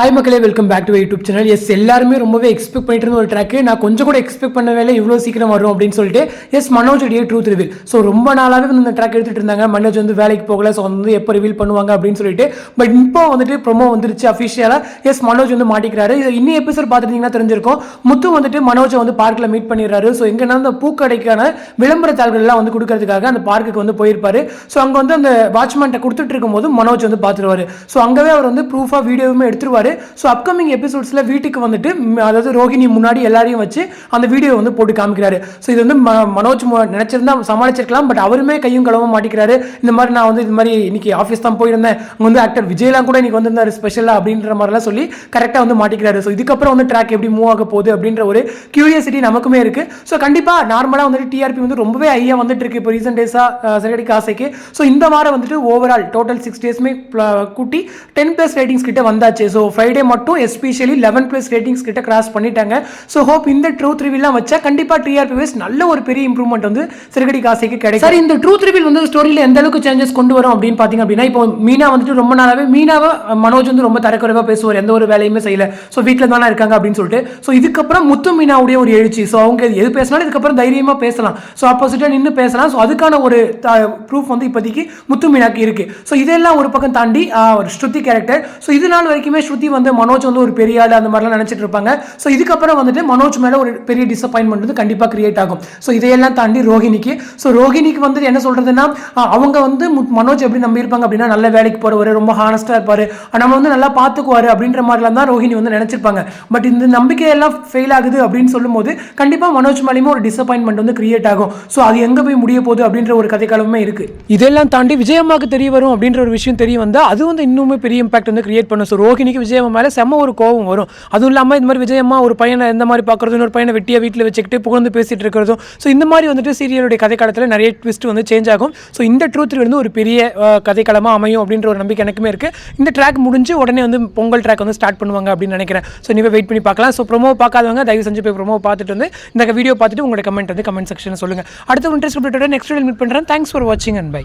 Hi மக்களே welcome back to YouTube channel yes எல்லாருமே ரொம்பவே எக்ஸ்பெக்ட் பண்ணிட்டு இருந்த ஒரு ட்ராக் நான் கொஞ்சம் கூட எக்ஸ்பெக்ட் பண்ண வேலை இவ்வளோ சீக்கிரம் வரும் அப்படின்னு சொல்லிட்டு எஸ் மனோஜ் உடைய ட்ரூத் ரிவீல் ஸோ ரொம்ப நாளாகவே வந்து இந்த ட்ராக் எடுத்துட்டு இருந்தாங்க. மனோஜ் வந்து வேலைக்கு போகல ஸோ வந்து எப்போ ரிவீல் பண்ணுவாங்க அப்படின்னு சொல்லிட்டு. பட் இப்போ வந்துட்டு ப்ரொமோ வந்துருச்சு அஃபிஷியலாக எஸ் மனோஜ் வந்து மாட்டிக்கிறாரு. இன்னும் எபிசோட் பார்த்துட்டீங்கன்னா தெரிஞ்சிருக்கும். முத்து வந்துட்டு மனோஜை வந்து பார்க்கில் மீட் பண்ணிடுறாரு. ஸோ எங்கன்னா அந்த பூக்கடைக்கான விளம்பர தாள்கள்லாம் வந்து கொடுக்கறதுக்காக அந்த பார்க்குக்கு வந்து போயிருப்பாரு. ஸோ அங்கே வந்து அந்த வாட்ச்மேன்ட்ட கொடுத்துட்டு இருக்கும்போது மனோஜ் வந்து பார்த்துருவாரு. ஸோ அங்கவே அவர் வந்து ப்ரூஃபாக வீடியோவுமே எடுத்துருவாரு. ஸோ அப்கமிங் எபிசோட்ஸில் வீட்டுக்கு வந்துட்டு அதாவது ரோஹிணி முன்னாடி எல்லாரையும் வச்சு அந்த வீடியோ வந்து போட்டு காமிக்கிறாரு. ஸோ இது வந்து மனோஜ் நினச்சிருந்தா நினைச்சிருந்தா சமாளிச்சிருக்கலாம் பட் அவருமே கையும் களவ மாட்டிக்கிறாரு. இந்த மாதிரி நான் வந்து இது மாதிரி இன்னைக்கு ஆஃபீஸ் தான் போயிருந்தேன். அங்கே வந்து ஆக்டர் விஜய்லாம் கூட இன்னைக்கு வந்திருந்தாரு ஸ்பெஷலாக அப்படின்ற மாதிரிலாம் சொல்லி கரெக்டாக வந்து மாட்டிக்கிறாரு. ஸோ இதுக்கப்புறம் வந்து ட்ராக் எப்படி மூவ் ஆக போகுது அப்படின்ற ஒரு கியூரியாசிட்டி நமக்குமே இருக்கு. ஸோ கண்டிப்பாக நார்மலாக வந்துட்டு டிஆர்பி வந்து ரொம்பவே ஹையாக வந்துட்டு இருக்கு இப்போ ரீசெண்ட் டேஸாக சரடி காசைக்கு ஸோ இந்த வாரம் வந்துட்டு ஓவரால் டோட்டல் சிக்ஸ் டேஸ்மே கூட்டி டென் ப்ளஸ் ரேட்டிங்ஸ் கிட்ட வந்தாச்சு. ஸோ ஃப்ரைடே மட்டும் எஸ்பெஷலி லெவன் ப்ளஸ் ரேட்டிங்ஸ் கிட்ட கிராஸ் பண்ணிட்டாங்க. ஸோ ஹோப் இந்த ட்ரூத் ரிவீல்லாம் வச்சா கண்டிப்பாக டிஆர்பி வைஸ் நல்ல ஒரு பெரிய இம்ப்ரூவ்மெண்ட் வந்து சிறுகடி காசைக்கு கிடைக்கும். சார் இந்த ட்ரூத் ரிவீல் வந்து ஸ்டோரியில் எந்த அளவுக்கு சேஞ்சஸ் கொண்டு வரும் அப்படின்னு பார்த்தீங்க அப்படின்னா இப்போ மீனா வந்துட்டு ரொம்ப நாளாவே மீனாவை மனோஜ் வந்து ரொம்ப தரக்குறைவாக பேசுவார் எந்த ஒரு வேலையுமே செய்யல. ஸோ வீட்டில் தானே இருக்காங்க அப்படின்னு சொல்லிட்டு. ஸோ இதுக்கப்புறம் முத்து மீனாவுடைய ஒரு எழுச்சி. ஸோ அவங்க எது பேசினாலும் இதுக்கப்புறம் தைரியமாக பேசலாம். ஸோ ஆப்போசிட்டாக நின்று பேசலாம். ஸோ அதுக்கான ஒரு ப்ரூஃப் வந்து இப்போதைக்கு முத்து மீனாக்கு இருக்குது ஸோ இதெல்லாம் ஒரு பக்கம் தாண்டி ஒரு ஸ்ருதி கேரக்டர் ஸோ இது நாள் வரைக்குமே ஸ்ருதி வந்து மனோஜ் வந்து ஒரு பெரிய ஆள் அந்த மாதிரிலாம் நினச்சிட்டு இருப்பாங்க. ஸோ இதுக்கப்புறம் வந்துட்டு மனோஜ் மேலே ஒரு பெரிய டிசப்பாயின்மெண்ட் வந்து கண்டிப்பாக கிரியேட் ஆகும். ஸோ இதையெல்லாம் தாண்டி ரோஹிணிக்கு ஸோ ரோஹிணிக்கு வந்து என்ன சொல்றதுன்னா அவங்க வந்து மனோஜ் எப்படி நம்பியிருப்பாங்க அப்படின்னா நல்ல வேலைக்கு போறவர் ரொம்ப ஹானஸ்டாக இருப்பார். நம்ம வந்து நல்லா பார்த்துக்குவாரு அப்படின்ற மாதிரிலாம் தான் ரோஹிணி வந்து நினைச்சிருப்பாங்க. பட் இந்த நம்பிக்கையெல்லாம் ஃபெயில் ஆகுது அப்படின்னு சொல்லும்போது கண்டிப்பாக மனோஜ் மேலேயுமே ஒரு டிசப்பாயின்மெண்ட் வந்து கிரியேட் ஆகும். ஸோ அது எங்கே போய் முடிய போகுது அப்படின்ற ஒரு கதைக்காலமே இருக்கு. இதெல்லாம் தாண்டி விஜயம்மாக்கு தெரிய வரும் அப்படின்ற ஒரு விஷயம் தெரிய வந்தால் அது வந்து இன்னுமே பெரிய இம்பாக்ட் வந்து கிரியேட் பண்ணும். ஸோ ரோஹிணிக்கு விஜயம்மா மேலே செம்ம ஒரு கோவம் வரும். அதுவும் இல்லாமல் இந்த மாதிரி விஜயம்மா ஒரு பையனை இந்த மாதிரி பார்க்குறதும் ஒரு பையனை வெட்டியாக வீட்டில் வச்சுக்கிட்டு புகழ்ந்து பேசிகிட்டு இருக்கிறதும் ஸோ இந்த மாதிரி வந்துட்டு சீரியலுடைய கதைக்காலத்தில் நிறைய ட்விஸ்ட் வந்து சேஞ்ச் ஆகும். ஸோ இந்த ட்ரூத் வந்து ஒரு பெரிய கதைக்களமாக அமையும் அப்படின்ற ஒரு நம்பிக்கை எனக்குமே இருக்குது இந்த ட்ராக் முடிஞ்சு உடனே வந்து பொங்கல் ட்ராக் வந்து ஸ்டார்ட் பண்ணுவாங்க அப்படின்னு நினைக்கிறேன். ஸோ நீங்கள் வெயிட் பண்ணி பார்க்கலாம். ஸோ ப்ரோமோ பார்க்காதவங்க தயவு செஞ்சு போய் ப்ரொமோ பார்த்துட்டு வந்து இந்த வீடியோ பார்த்துட்டு உங்களோட கமெண்ட் வந்து கமெண்ட் செக்ஷனில் சொல்லுங்கள் அடுத்த இன்ட்ரெஸ்ட் நெக்ஸ்ட் வீடியோ மீட் பண்ணுறேன் தேங்க்ஸ் ஃபார் வாட்சிங் அண்ட் பை